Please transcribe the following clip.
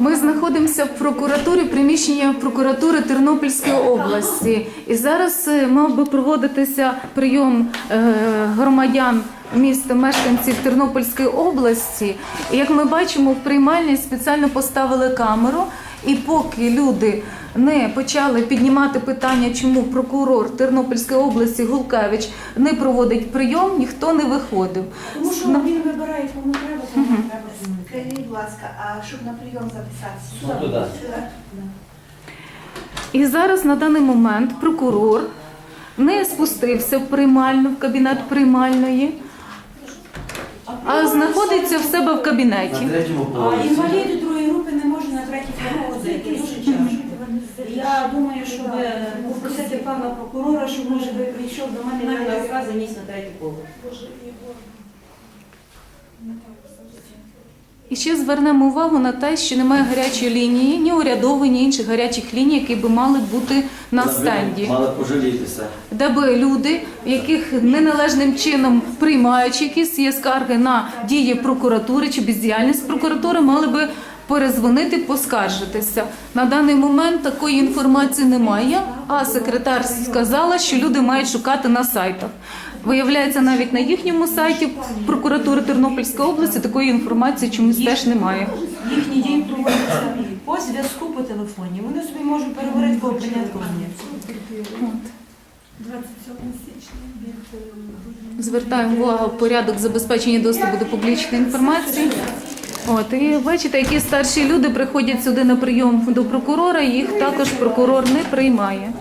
Ми знаходимося в прокуратурі, в приміщенні прокуратури Тернопільської області. І зараз е, мав би проводитися прийом е, громадян міста мешканців Тернопільської області. І як ми бачимо, в приймальні спеціально поставили камеру. І поки люди не почали піднімати питання, чому прокурор Тернопільської області Гулкевич не проводить прийом, ніхто не виходив. Тому що він вибирає, кому треба. Скажіть, будь ласка, а щоб на прийом записатися? Ну. Сюди? І зараз на даний момент прокурор не спустився в приймальну, в кабінет приймальної, а знаходиться в себе в кабінеті. А інваліди другої групи не можуть на третій поверх зайти. Дуже тяжко. Я думаю, щоб попросити пана прокурора, щоб може би прийшов до мене Мене на наказ заніс на третій поверх. І ще звернемо увагу на те, що немає гарячої лінії, ні урядової, ні інших гарячих ліній, які би мали бути на стенді. Мали пожалітися. де би люди, яких неналежним чином приймаючи якісь є скарги на дії прокуратури чи бездіяльність прокуратури, мали би перезвонити, поскаржитися. На даний момент такої інформації немає. А секретар сказала, що люди мають шукати на сайтах. Виявляється, навіть на їхньому сайті прокуратури Тернопільської області такої інформації чомусь теж немає. їхній день проводиться по зв'язку по телефоні. Вони собі можуть переговорити кого прийняти. Звертаємо увагу порядок забезпечення доступу до публічної інформації. От і бачите, які старші люди приходять сюди на прийом до прокурора, їх також прокурор не приймає.